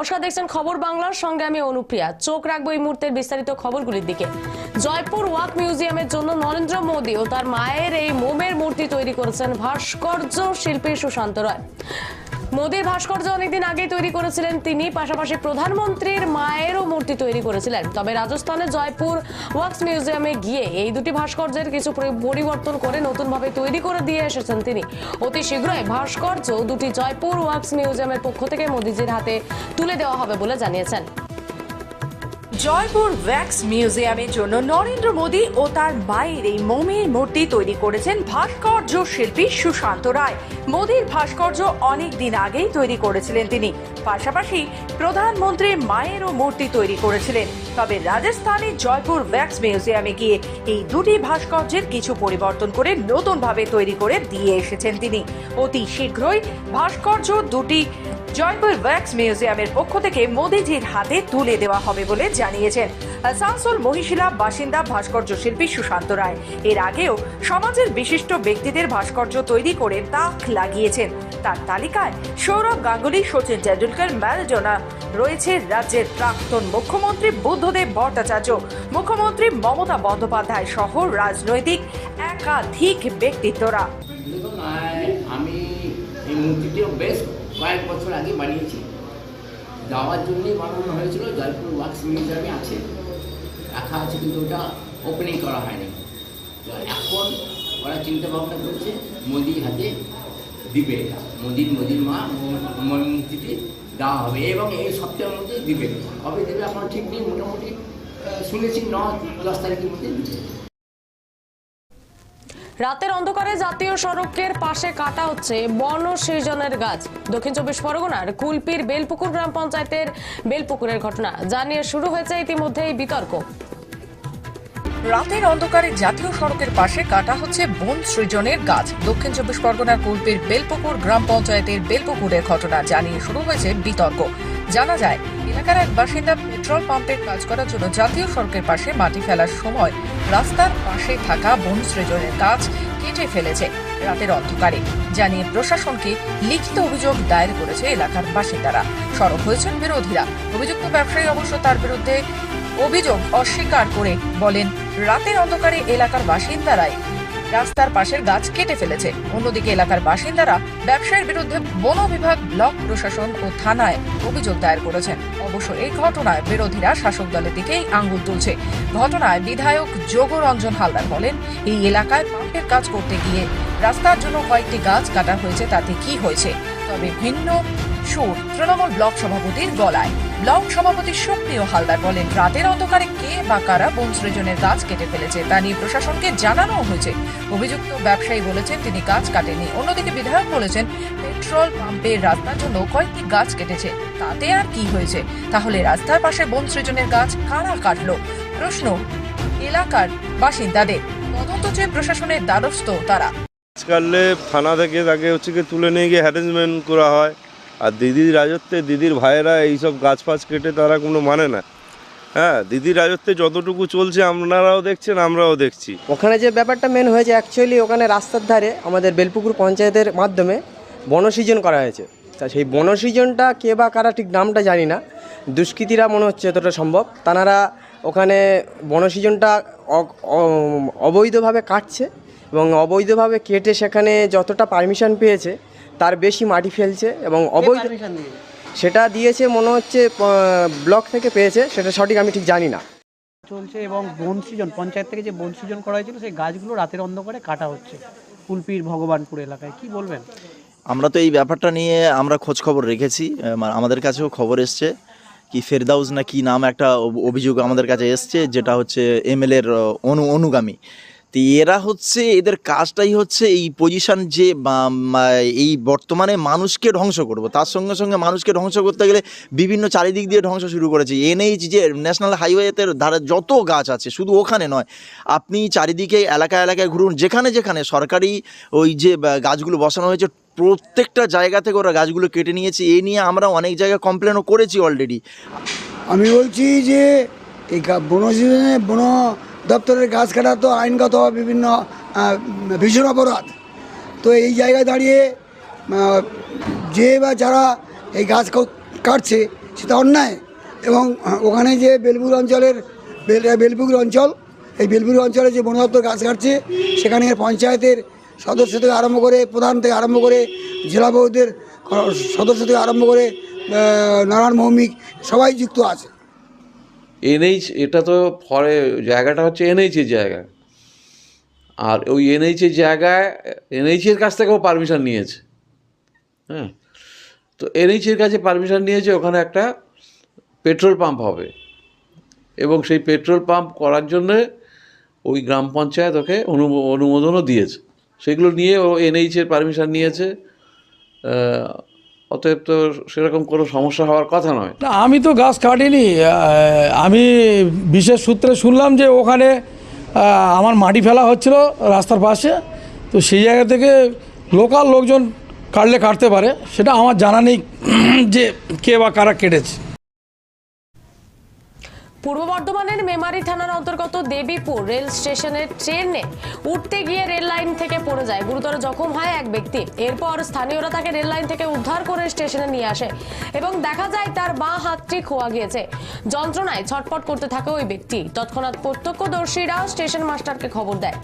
নমস্কার, দেখছেন খবর বাংলার সঙ্গে আমি অনুপ্রিয়া। চোখ রাখব এই মুহূর্তের বিস্তারিত খবরগুলির দিকে। জয়পুর ওয়াক মিউজিয়ামের জন্য নরেন্দ্র মোদী ও তার মায়ের এই মোমের মূর্তি তৈরি করেছেন ভাস্কর্য শিল্পী সুশান্ত রায়। মোদীর ভাস্কর্য অনেকদিন আগেই তৈরি করেছিলেন তিনি। পাশাপাশি প্রধানমন্ত্রীর মায়েরও মূর্তি তৈরি করেছিলেন। তবে রাজস্থানের জয়পুর ওয়াক্স মিউজিয়ামে গিয়ে এই দুটি ভাস্কর্যের কিছু পরিবর্তন করে নতুনভাবে তৈরি করে দিয়ে এসেছেন তিনি। অতি শীঘ্রই ভাস্কর্য দুটি জয়পুর ওয়াক্স মিউজিয়ামের পক্ষ থেকে মোদীজির হাতে তুলে দেওয়া হবে বলে জানিয়েছেন। জয়পুর ভ্যাক্স মিউজিয়ামের জন্য নরেন্দ্র মোদী ও তার মায়ের এই মোমের মূর্তি তৈরি করেছেন ভাস্কর্য শিল্পী সুশান্ত রায়। মোদীর ভাস্কর্য অনেক দিন আগেই তৈরি করেছিলেন তিনি। পাশাপাশি প্রধানমন্ত্রীর মায়েরও মূর্তি তৈরি করেছিলেন। তবে রাজস্থানের জয়পুর ভ্যাক্স মিউজিয়ামে গিয়ে এই দুটি ভাস্কর্যের কিছু পরিবর্তন করে নতুনভাবে তৈরি করে দিয়ে এসেছেন তিনি। অতি শীঘ্রই ভাস্কর্য দুটি জয়পুর ওয়াক্স মিউজিয়ামের পক্ষ থেকে মোদিজির হাতে তুলে দেওয়া হবে বলে জানিয়েছেন আসানসোল মহিশিলা বাসিন্দা ভাস্কর্য শিল্পী সুশান্ত রায়। এর আগেও সমাজের বিশিষ্ট ব্যক্তিদের ভাস্কর্য তৈরি করে তাক লাগিয়েছেন। তার তালিকায় সৌরভ গাঙ্গুলি, সচিন টেন্ডুলকার ম্যারাডোনা রয়েছে রাজ্যের প্রাক্তন মুখ্যমন্ত্রী বুদ্ধদেব ভট্টাচার্য, মুখ্যমন্ত্রী মমতা বন্দ্যোপাধ্যায় সহ রাজনৈতিক একাধিক ব্যক্তিত্বরা। আমি এই মূর্তিটিও বেশ কয়েক বছর আগে বানিয়েছি। যাওয়ার জন্যই বানানো হয়েছিল, জয়পুর ওয়াক্স মিউজিয়ামে আছে। রাখা আছে কিন্তু ওটা ওপেনিং করা হয়নি। তো এখন ওরা চিন্তা ভাবনা করছে মোদির হাতে দিবে এটা। মোদির মোদির মা মো- মোর মূর্তিটি দেওয়া হবে এবং এই সপ্তাহের মধ্যে দিবে। কবে দেবে এখন ঠিক নেই, মোটামুটি শুনেছি ন, দশ তারিখের মধ্যে দিবে। রাতের অন্ধকারে জাতীয় সড়কের পাশে কাটা হচ্ছে বন সৃজনের গাছ। দক্ষিণ চব্বিশ পরগনার কুলপির বেলপুকুর গ্রাম পঞ্চায়েতের বেলপুকুরের ঘটনা যা নিয়ে শুরু হয়েছে ইতিমধ্যেই বিতর্ক। রাতের অন্ধকারে জাতীয় সড়কের পাশে কাটা হচ্ছে বন সৃজনের গাছ। দক্ষিণ চব্বিশ পরগনার কুলপির বেলপুকুর গ্রাম পঞ্চায়েতের বেলপুকুরের ঘটনা জানিয়ে শুরু হয়েছে বিতর্ক। জানা যায়, এলাকার এক বাসিন্দা পেট্রোল পাম্পের কাজ করার জন্য জাতীয় সড়কের পাশে মাটি ফেলার সময় রাস্তার পাশে থাকা বন সৃজনের কাজ কেটে ফেলেছে রাতের অন্ধকারে। জানিয়ে প্রশাসনকে লিখিত অভিযোগ দায়ের করেছে এলাকার বাসিন্দারা। সরব হয়েছেন বিরোধীরা। অভিযুক্ত ব্যবসায়ী অবশ্য তার বিরুদ্ধে অভিযোগ অস্বীকার করে বলেন, রাতের অন্ধকারে এলাকার বাসিন্দারাই রাস্তার পাশের গাছ কেটে ফেলেছে। অন্যদিকে এলাকার বাসিন্দারা ব্যবসায়ীর বিরুদ্ধে বন বিভাগ, ব্লক প্রশাসন ও থানায় অভিযোগ দায়ের করেছেন। অবশ্য এই ঘটনায় বিরোধীরা শাসক দলের দিকেই আঙ্গুল তুলছে। ঘটনায় বিধায়ক যোগরঞ্জন হালদার বলেন, এই এলাকায় পাম্পের কাজ করতে গিয়ে রাস্তার জন্য কয়েকটি গাছ কাটা হয়েছে, তাতে কি হয়েছে? তবে ভিন্ন সুর। তৃণমূল ব্লক সভাপতির গলায়। ব্লক সভাপতি সুপ্রিয় হালদার বলেন, রাতের অন্ধকারে কে বা কারা বন সৃজনের গাছ কেটে ফেলেছে তা নিয়ে প্রশাসনকে জানানো হয়েছে। অভিযুক্ত ব্যবসায়ী বলেছেন, তিনি গাছ কাটেনি অন্যদিকে বিধায়ক বলেছেন, পেট্রোল পাম্পের রাস্তার জন্য কয়েকটি গাছ কেটেছে। তাতে আর কি হয়েছে? তাহলে রাস্তার পাশে বন সৃজনের গাছ কারা কাটলো? প্রশ্ন এলাকার বাসিন্দাদের। তদন্ত চেয়ে প্রশাসনের দ্বারস্থ তারা। আজকালে থানা থেকে তাকে হচ্ছে তুলে নিয়ে গিয়ে হ্যারাসমেন্ট করা হয়। আর দিদির রাজত্বে দিদির ভাইয়েরা এইসব গাছ ফাছ কেটে তারা কোনো মানে না। হ্যাঁ দিদির রাজত্বে যতটুকু চলছে আপনারাও দেখছেন, আমরাও দেখছি। ওখানে যে ব্যাপারটা মেন হয়েছে অ্যাকচুয়ালি ওখানে রাস্তার ধারে আমাদের বেলপুকুর পঞ্চায়েতের মাধ্যমে বনসৃজন করা হয়েছে। তা সেই বনসৃজনটা কে বা কারা ঠিক নামটা জানি না। দুষ্কৃতীরা মনে হচ্ছে এতটা সম্ভব। তানারা ওখানে বনসৃজনটা অবৈধভাবে কাটছে এবং অবৈধভাবে কেটে সেখানে যতটা পারমিশন পেয়েছে তার বেশি মাটি ফেলছে এবং অবৈধ সেটা দিয়েছে মনে হচ্ছে ব্লক থেকে পেয়েছে সেটা সঠিক আমি ঠিক জানি না। চলছে এবং বন সৃজন পঞ্চায়েত থেকে যে বন সৃজন করা হয়েছিল সেই গাছগুলো রাতের অন্ধকারে কাটা হচ্ছে কুলপির ভগবানপুর এলাকায়। কি বলবেন? আমরা তো এই ব্যাপারটা নিয়ে আমরা খোঁজ খবর রেখেছি আমাদের কাছেও খবর এসছে কি ফেরদাউস না কি নাম একটা অভিযোগ আমাদের কাছে এসছে যেটা হচ্ছে এমএলএর অনু অনুগামী। তো এরা হচ্ছে, এদের কাজটাই হচ্ছে এই পজিশন যে এই বর্তমানে মানুষকে ধ্বংস করব। তার সঙ্গে সঙ্গে মানুষকে ধ্বংস করতে গেলে বিভিন্ন চারিদিক দিয়ে ধ্বংস শুরু করেছে। এনএইচ যে ন্যাশনাল হাইওয়েতে ধারে যত গাছ আছে, শুধু ওখানে নয়, আপনি চারিদিকে এলাকা এলাকায় ঘুরুন, যেখানে যেখানে সরকারি ওই যে গাছগুলো বসানো হয়েছে, প্রত্যেকটা জায়গা থেকে ওরা গাছগুলো কেটে নিয়েছে। এ নিয়ে আমরা অনেক জায়গায় কমপ্লেনও করেছি অলরেডি আমি বলছি যে এই বন বন দপ্তরের গাছ কাটা তো আইনগত বিভিন্ন ভীষণ অপরাধ। তো এই জায়গায় দাঁড়িয়ে যে বা যারা এই গাছ কাটছে, সেটা অন্যায়। এবং ওখানে যে বেলপুর অঞ্চলের, বেল বেলপুকুর অঞ্চল, এই বেলপুর অঞ্চলে যে বন দপ্তর গাছ কাটছে, সেখানে পঞ্চায়েতের সদস্য থেকে আরম্ভ করে প্রধান থেকে আরম্ভ করে জেলা বোর্ডের সদস্য থেকে আরম্ভ করে নারায়ণ ভৌমিক সবাই যুক্ত আছে। এনএইচ, এটা তো ফরে জায়গাটা হচ্ছে এনএইচের জায়গা। আর ওই এনএইচের জায়গায়, এনএইচের কাছ থেকেও পারমিশন নিয়েছে। হ্যাঁ? তো এনএইচের কাছে পারমিশন নিয়েছে, ওখানে একটা পেট্রোল পাম্প হবে। এবং সেই পেট্রোল পাম্প করার জন্যে ওই গ্রাম পঞ্চায়েত ওকে অনুমো- অনুমোদনও দিয়েছে। সেগুলো নিয়ে ও এনএইচের পারমিশন নিয়েছে। অতএব তো সেরকম কোনো সমস্যা হওয়ার কথা নয়। না, আমি তো গাছ কাটিনি আমি বিশেষ সূত্রে শুনলাম যে ওখানে আমার মাটি ফেলা হচ্ছিল রাস্তার পাশে, তো সেই জায়গা থেকে লোকাল লোকজন কাটলে কাটতে পারে, সেটা আমার জানা নেই যে কে বা কারা কেটেছে। পূর্ব বর্ধমানের মেমারি থানার অন্তর্গত দেবীপুর রেল স্টেশনের ট্রেনে উঠতে গিয়ে রেল লাইন থেকে পড়ে যায়। গুরুতর জখম হয় এক ব্যক্তি। এরপর স্থানীয়রা তাকে রেল লাইন থেকে উদ্ধার করে স্টেশনে নিয়ে আসে এবং দেখা যায় তার বাঁ হাতটি খোয়া গিয়েছে। যন্ত্রণায় ছটপট করতে থাকে ওই ব্যক্তি। তৎক্ষণাৎ প্রত্যক্ষদর্শীরা স্টেশন মাস্টারকে খবর দেয়।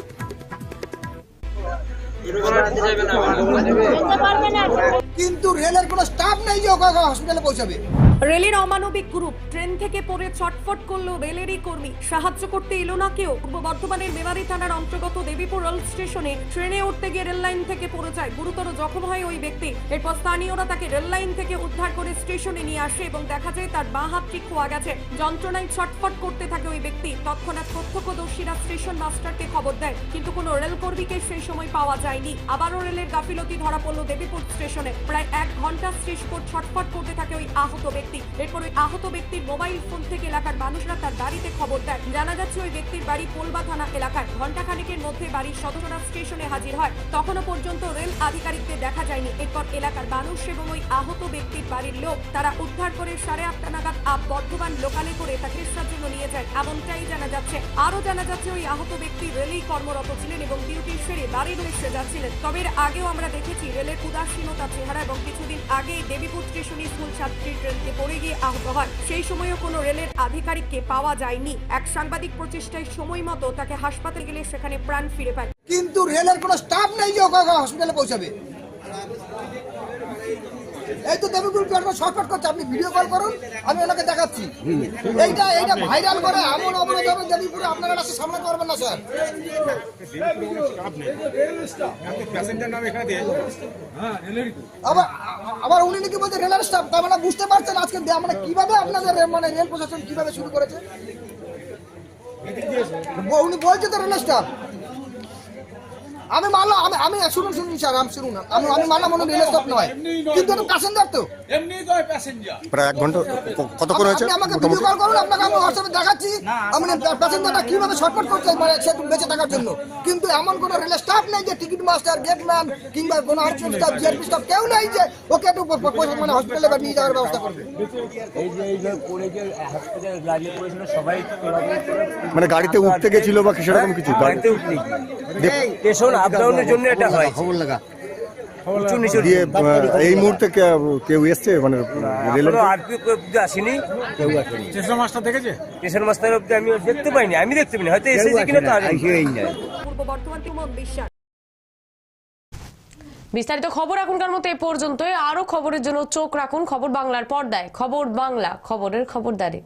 কিন্তু রেলের কোনো স্টাফ নেই যে ওকে হসপিটালে পৌঁছাবে। রেলের অমানবিক গ্রুপ ট্রেন থেকে পড়ে ছটফট করল রেলেরই কর্মী। সাহায্য করতে এলো না কেউ। পূর্ব বর্ধমানের মেমারি থানার অন্তর্গত দেবীপুর রেল স্টেশনে ট্রেনে উঠতে গিয়ে রেল লাইন থেকে পড়ে যায় গুরুতর জখম হয় ওই ব্যক্তি। এরপর স্থানীয়রা তাকে রেল লাইন থেকে উদ্ধার করে স্টেশনে নিয়ে আসে এবং দেখা যায় তার বাঁ হাতটি খোয়া গেছে। যন্ত্রণায় ছটফট করতে থাকে ওই তৎক্ষণাৎ প্রত্যক্ষদর্শীরা স্টেশন মাস্টারকে খবর দেয়, কিন্তু কোনো রেল কর্মীকে সেই সময় পাওয়া যায়নি। আবারও রেলের গাফিলতি ধরা পড়ল দেবীপুর স্টেশনে। প্রায় এক ঘণ্টা স্টেশন ছটফট করতে থাকে ওই আহত ব্যক্তি। এরপর ওই আহত ব্যক্তির মোবাইল ফোন থেকে এলাকার মানুষরা তার বাড়িতে খবর দেয়। জানা যাচ্ছে ওই ব্যক্তির বাড়ি পোলবা থানা এলাকায়। ঘণ্টা খানিকের মধ্যে বাড়ির সদস্যরা স্টেশনে হাজির হয়। তখনও পর্যন্ত রেল আধিকারিকদের দেখা যায়নি। এরপর এলাকার মানুষ এবং ওই আহত ব্যক্তির বাড়ির লোক তারা উদ্ধার করে সাড়ে আটটা নাগাদ আপ বর্ধমান লোকালে করে তাকে জন্য নিয়ে যায়। এমনটাই জানা যাচ্ছে, আরও জানা যাচ্ছে ওই আহত ব্যক্তি রেলেই কর্মরত ছিলেন এবং ডিউটি সেরে বাড়ির উদ্দেশ্যে যাচ্ছিলেন। তবে এর আগেও আমরা দেখেছি রেলের উদাসীনতা চেহারা এবং কিছুদিন আগে দেবীপুর স্টেশনে স্কুল ছাত্রী ট্রেনকে পড়ে গিয়ে আহত হয় সেই সময়ও কোনো রেলের আধিকারিককে পাওয়া যায়নি। এক সাংবাদিক প্রচেষ্টায় সময় মতো তাকে হাসপাতালে গেলে সেখানে প্রাণ ফিরে পায়। কিন্তু রেলের কোনো স্টাফ নেই যে হসপিটালে পৌঁছাবে। এই তো দেবীপুর প্ল্যাটফর্ম শর্টকাট করছে? আপনি ভিডিও কল করুন, আমি ওনাকে দেখাচ্ছি। এইটা এইটা ভাইরাল করে এমন অবরোধ হবে দেবীপুরে, আপনারা রাস্তা সামনে করবেন না, স্যার। আবার আবার উনি নাকি বলছে রেলের স্টাফ তার মানে বুঝতে পারছেন আজকে মানে কীভাবে আপনাদের মানে রেল প্রশাসন কীভাবে শুরু করেছে? উনি বলছে তো রেলের স্টাফ আমি মানলাম আমি আমি শুনুন শুনুন স্যার আমি শুনুন আমি আমি মানলাম মনে রেলের স্টাফ নয়। কিন্তু এটা প্যাসেঞ্জার তো। এমনি তো প্যাসেঞ্জার প্রায় এক ঘণ্টা ক- কতক্ষণ হয়েছে? আপনি আমাকে ভিডিও কল করুন আপনাকে আমি হোয়াটসঅ্যাপে দেখাচ্ছি। আমি প্যাসেঞ্জারটা কীভাবে শর্টকাট করছে? মানে সে বেঁচে থাকার জন্য। কিন্তু এমন কোনো রেলের স্টাফ নেই যে টিকিট মাস্টার গেটম্যান কিংবা কোনো আরপিএফ স্টাফ জিআরপি স্টাফ কেউ নেই যে ওকে একটু মানে হসপিটালে বা নিয়ে যাওয়ার ব্যবস্থা করবে। এই যে এই যে কোলেজের হসপিটালে গাড়ি পড়েছিল সবাই মানে গাড়িতে উঠতে গেছিল বা সেরকম কিছু? স্টেশন আপ ডাউনের জন্য এটা হয় দিয়ে আহ, এই মুহূর্তে কেউ এসছে? মানে আসেনি। স্টেশন মাস্টার দেখেছে? স্টেশন মাস্টার অব্দি আমি দেখতে পাইনি। আমি দেখতে পাইনি। হয়তো এসেছে কিনা তো পূর্ব বর্ধমান বিশ্বাস। বিস্তারিত খবর এখনকার মতো এ পর্যন্তই। আরও খবরের জন্য চোখ রাখুন খবর বাংলার পর্দায়। খবর বাংলা খবরের খবরদারি।